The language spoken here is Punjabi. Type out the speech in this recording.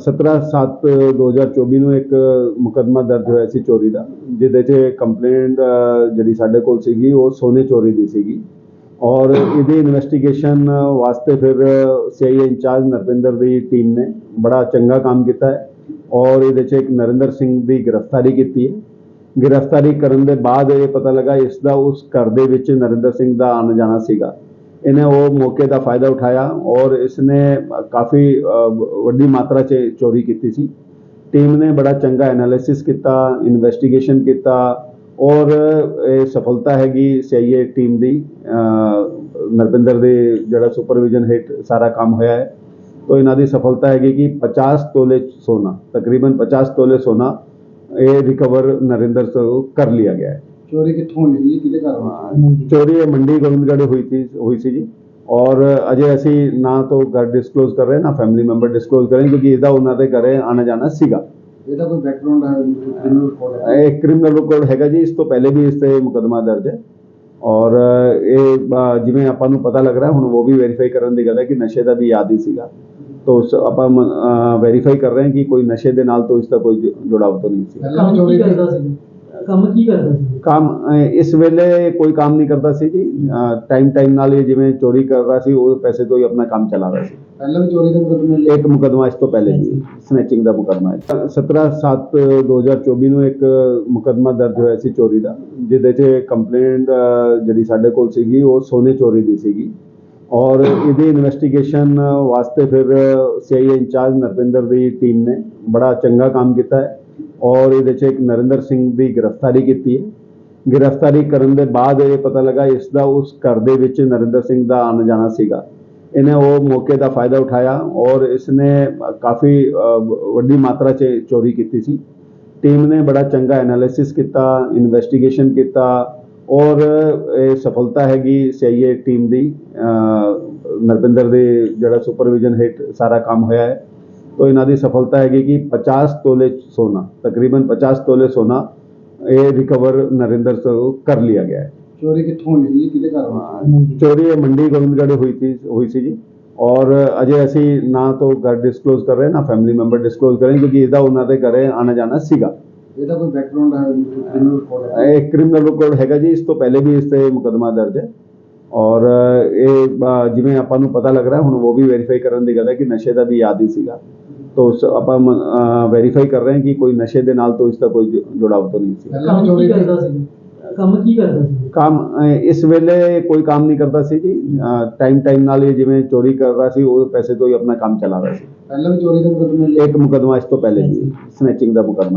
17/7/2024 ਨੂੰ ਇੱਕ ਮੁਕੱਦਮਾ ਦਰਜ ਹੋਇਆ ਸੀ ਚੋਰੀ ਦਾ, ਜਿਹਦੇ 'ਚ ਕੰਪਲੇਂਟ ਜਿਹੜੀ ਸਾਡੇ ਕੋਲ ਸੀਗੀ, ਉਹ ਸੋਨੇ ਚੋਰੀ ਦੀ ਸੀਗੀ। ਔਰ ਇਹਦੀ ਇਨਵੈਸਟੀਗੇਸ਼ਨ ਵਾਸਤੇ ਫਿਰ ਸੀਆਈਏ ਇੰਚਾਰਜ ਨਰਪਿੰਦਰ ਦੀ ਟੀਮ ਨੇ ਬੜਾ ਚੰਗਾ ਕੰਮ ਕੀਤਾ ਹੈ ਔਰ ਇਹਦੇ 'ਚ ਇੱਕ ਨਰਿੰਦਰ ਸਿੰਘ ਦੀ ਗ੍ਰਿਫਤਾਰੀ ਕੀਤੀ ਹੈ। ਗ੍ਰਿਫਤਾਰੀ ਕਰਨ ਦੇ ਬਾਅਦ ਇਹ ਪਤਾ ਲੱਗਾ ਇਸ ਦਾ ਉਸ ਘਰ ਦੇ ਵਿੱਚ ਨਰਿੰਦਰ ਸਿੰਘ ਦਾ ਆਉਣਾ ਜਾਣਾ ਸੀਗਾ। ਇਹਨੇ ਉਹ ਮੌਕੇ ਦਾ ਫਾਇਦਾ ਉਠਾਇਆ ਔਰ ਇਸਨੇ ਕਾਫੀ ਅ, ਵ- ਵੱਡੀ ਮਾਤਰਾ 'ਚ ਚੋਰੀ ਕੀਤੀ ਸੀ ਟੀਮ ਨੇ ਬੜਾ ਚੰਗਾ ਐਨਾਲਿਸਿਸ ਕੀਤਾ ਇਨਵੈਸਟੀਗੇਸ਼ਨ ਕੀਤਾ ਔਰ ਇਹ ਸਫਲਤਾ ਹੈਗੀ ਸੀਆਈਏ ਟੀਮ ਦੀ ਅ, ਨਰਪਿੰਦਰ ਦੇ ਜਿਹੜਾ ਸੁਪਰਵਿਜ਼ਨ ਹੇਠ ਸਾਰਾ ਕੰਮ ਹੋਇਆ ਹੈ ਤੋ ਇਹਨਾਂ ਦੀ ਸਫਲਤਾ ਹੈਗੀ ਕਿ 50 ਤੋਲੇ ਸੋਨਾ ਤਕਰੀਬਨ 50 ਤੋਲੇ ਸੋਨਾ ਇਹ ਰਿਕਵਰ ਨਰਿੰਦਰ ਤੋਂ ਕਰ ਲਿਆ ਗਿਆ ਹੈ ਚੋਰੀ ਕਿੱਥੋਂ ਹੋਈ ਸੀ? ਕਿਹਦੇ ਘਰ ਹੋਈ ਚੋਰੀ ਇਹ ਮੰਡੀ ਗੋਬਿੰਦਗੜ੍ਹ ਹੋਈ ਸੀ ਹੋਈ ਸੀ ਜੀ ਔਰ ਅਜੇ ਅਸੀਂ ਨਾ ਤਾਂ ਘਰ ਡਿਸਕਲੋਜ਼ ਕਰ ਰਹੇ ਨਾ ਫੈਮਿਲੀ ਮੈਂਬਰ ਡਿਸਕਲੋਜ਼ ਕਰ ਰਹੇ ਕਿਉਂਕਿ ਇਹਦਾ ਉਹਨਾਂ ਦੇ ਘਰੇ ਆਣਾ ਜਾਣਾ ਸੀਗਾ। ਇਹਦਾ ਕੋਈ ਬੈਕਗ੍ਰਾਉਂਡ ਹੈ ਕ੍ਰਿਮੀਨਲ ਰਿਕਾਰਡ ਹੈ? ਇਹ ਕ੍ਰਿਮੀਨਲ ਰਿਕਾਰਡ ਹੈਗਾ ਜੀ ਇਸ ਤੋਂ ਪਹਿਲੇ ਵੀ ਇਸ ਤੇ ਮੁਕਦਮਾ ਦਰਜ ਹੈ। ਔਰ ਇਹ ਜਿਵੇਂ ਆਪਾਂ ਨੂੰ ਪਤਾ ਲੱਗ ਰਿਹਾ ਹੁਣ ਉਹ ਵੀ ਵੈਰੀਫਾਈ ਕਰਨ ਦੀ ਗੱਲ ਹੈ ਕਿ ਨਸ਼ੇ ਦਾ ਵੀ ਆਦੀ ਸੀਗਾ। ਤੋ ਉਸ ਆਪਾਂ ਵੈਰੀਫਾਈ ਕਰ ਰਹੇ ਹਾਂ ਕਿ ਕੋਈ ਨਸ਼ੇ ਦੇ ਨਾਲ ਤੋਂ ਇਸ ਦਾ ਕੋਈ ਜੁੜਾਵ ਤਾਂ ਨਹੀਂ ਸੀ। ਪਹਿਲਾਂ ਚੋਰੀ ਕਰਦਾ ਸੀ? ਕੰਮ ਕੀ ਕਰਦਾ ਸੀ? ਕੰਮ ਅ, ਇਸ ਵੇਲੇ ਕੋਈ ਕੰਮ ਨਹੀਂ ਕਰਦਾ ਸੀ ਜੀ। ਟਾਈਮ ਟਾਈਮ ਨਾਲ ਇਹ ਜਿਵੇਂ ਚੋਰੀ ਕਰ ਰਿਹਾ ਸੀ ਉਹ ਪੈਸੇ ਤੋਂ ਹੀ ਆਪਣਾ ਕੰਮ ਚਲਾ ਰਿਹਾ ਸੀ। ਪਹਿਲਾਂ ਵੀ ਚੋਰੀ ਦਾ ਮੁਕੱਦਮਾ ਇੱਕ ਮੁਕਦਮਾ ਇਸ ਤੋਂ ਪਹਿਲੇ ਜੀ ਸਨੈਚਿੰਗ ਦਾ ਮੁਕਦਮਾ ਹੈ 17/7/2024 ਨੂੰ ਇੱਕ ਮੁਕਦਮਾ ਦਰਜ ਹੋਇਆ ਸੀ ਚੋਰੀ ਦਾ ਜਿਹਦੇ 'ਚ ਕੰਪਲੇਂਟ ਜਿਹੜੀ ਸਾਡੇ ਕੋਲ ਸੀਗੀ ਉਹ ਸੋਨੇ ਚੋਰੀ ਦੀ ਸੀਗੀ। ਔਰ ਇਹਦੀ ਇਨਵੈਸਟੀਗੇਸ਼ਨ ਵਾਸਤੇ ਫਿਰ ਸੀਆਈਏ ਇੰਚਾਰਜ ਨਰਪਿੰਦਰ ਦੀ ਟੀਮ ਨੇ ਬੜਾ ਚੰਗਾ ਕੰਮ ਕੀਤਾ ਹੈ। ਔਰ ਇਹਦੇ 'ਚ ਇੱਕ ਨਰਿੰਦਰ ਸਿੰਘ ਦੀ ਗ੍ਰਿਫਤਾਰੀ ਕੀਤੀ ਹੈ। ਗ੍ਰਿਫਤਾਰੀ ਕਰਨ ਦੇ ਬਾਅਦ ਇਹ ਪਤਾ ਲੱਗਾ ਇਸ ਦਾ ਉਸ ਘਰ ਦੇ ਵਿੱਚ ਨਰਿੰਦਰ ਸਿੰਘ ਦਾ ਆਉਣਾ ਜਾਣਾ ਸੀਗਾ। ਇਹਨੇ ਉਹ ਮੌਕੇ ਦਾ ਫਾਇਦਾ ਉਠਾਇਆ ਔਰ ਇਸਨੇ ਕਾਫੀ ਵੱਡੀ ਮਾਤਰਾ 'ਚ ਚੋਰੀ ਕੀਤੀ ਸੀ। ਟੀਮ ਨੇ ਬੜਾ ਚੰਗਾ ਐਨਾਲਿਸਿਸ ਕੀਤਾ ਇਨਵੈਸਟੀਗੇਸ਼ਨ ਕੀਤਾ ਔਰ ਇਹ ਸਫਲਤਾ ਹੈਗੀ ਸੀਆਈਏ ਟੀਮ ਦੀ। ਅ, ਨਰਪਿੰਦਰ ਦੇ ਜਿਹੜਾ ਸੁਪਰਵਿਜ਼ਨ ਹੇਠ ਸਾਰਾ ਕੰਮ ਹੋਇਆ ਹੈ। ਤੋ ਇਹਨਾਂ ਦੀ ਸਫਲਤਾ ਹੈਗੀ ਕਿ 50 ਤੋਲੇ ਸੋਨਾ ਤਕਰੀਬਨ 50 ਤੋਲੇ ਸੋਨਾ ਇਹ ਰਿਕਵਰ ਨਰਿੰਦਰ ਤੋਂ ਕਰ ਲਿਆ ਗਿਆ ਹੈ। ਚੋਰੀ ਕਿੱਥੋਂ ਹੋਈ ਸੀ? ਕਿਹਦੇ ਘਰ ਚੋਰੀ ਇਹ ਮੰਡੀ ਗੋਬਿੰਦਗੜ੍ਹ ਹੋਈ ਸੀ ਹੋਈ ਸੀ ਜੀ। ਔਰ ਅਜੇ ਅਸੀਂ ਨਾ ਤਾਂ ਘਰ ਡਿਸਕਲੋਜ਼ ਕਰ ਰਹੇ ਨਾ ਫੈਮਿਲੀ ਮੈਂਬਰ ਡਿਸਕਲੋਜ਼ ਕਰ ਰਹੇ ਕਿਉਂਕਿ ਇਹਦਾ ਉਹਨਾਂ ਦੇ ਘਰੇ ਆਣਾ ਜਾਣਾ ਸੀਗਾ। ਇਹਦਾ ਕੋਈ ਬੈਕਗ੍ਰਾਉਂਡ ਹੈ ਕ੍ਰਿਮੀਨਲ ਰਿਕਾਰਡ ਹੈ? ਇਹ ਕ੍ਰਿਮੀਨਲ ਰਿਕਾਰਡ ਹੈਗਾ ਜੀ ਇਸ ਤੋਂ ਪਹਿਲੇ ਵੀ ਇਸ ਤੇ ਮੁਕਦਮਾ ਦਰਜ ਹੈ। ਔਰ ਇਹ ਜਿਵੇਂ ਆਪਾਂ ਨੂੰ ਪਤਾ ਲੱਗ ਰਿਹਾ ਹੁਣ ਉਹ ਵੀ ਵੈਰੀਫਾਈ ਕਰਨ ਦੀ ਗੱਲ ਹੈ ਕਿ ਨਸ਼ੇ ਦਾ ਵੀ ਆਦੀ ਸੀਗਾ। ਤੋ ਉਸ ਆਪਾਂ ਵੈਰੀਫਾਈ ਕਰ ਰਹੇ ਹਾਂ ਕਿ ਕੋਈ ਨਸ਼ੇ ਦੇ ਨਾਲ ਤੋਂ ਇਸ ਦਾ ਕੋਈ ਜੁ- ਜੁੜਾਵ ਤਾਂ ਨਹੀਂ ਸੀ ਪਹਿਲਾਂ ਵੀ ਕੰਮ ਚੋਰੀ ਕੀ ਕਰਦਾ ਸੀ ਕੰਮ ਕੀ ਕਰਦਾ ਸੀ ਕੰਮ ਅ, ਇਸ ਵੇਲੇ ਕੋਈ ਕੰਮ ਨਹੀਂ ਕਰਦਾ ਸੀ ਜੀ ਟਾਈਮ ਟਾਈਮ ਨਾਲ ਇਹ ਜਿਵੇਂ ਚੋਰੀ ਕਰ ਰਿਹਾ ਸੀ ਉਹ ਪੈਸੇ ਤੋਂ ਹੀ ਆਪਣਾ ਕੰਮ ਚਲਾ ਰਿਹਾ ਸੀ ਪਹਿਲਾਂ ਵੀ ਚੋਰੀ ਦਾ ਮੁਕੱਦਮਾ ਜੀ ਇੱਕ ਮੁਕਦਮਾ ਇਸ ਤੋਂ ਪਹਿਲੇ ਜੀ ਸਨੈਚਿੰਗ ਦਾ ਮੁਕਦਮਾ ਹੈ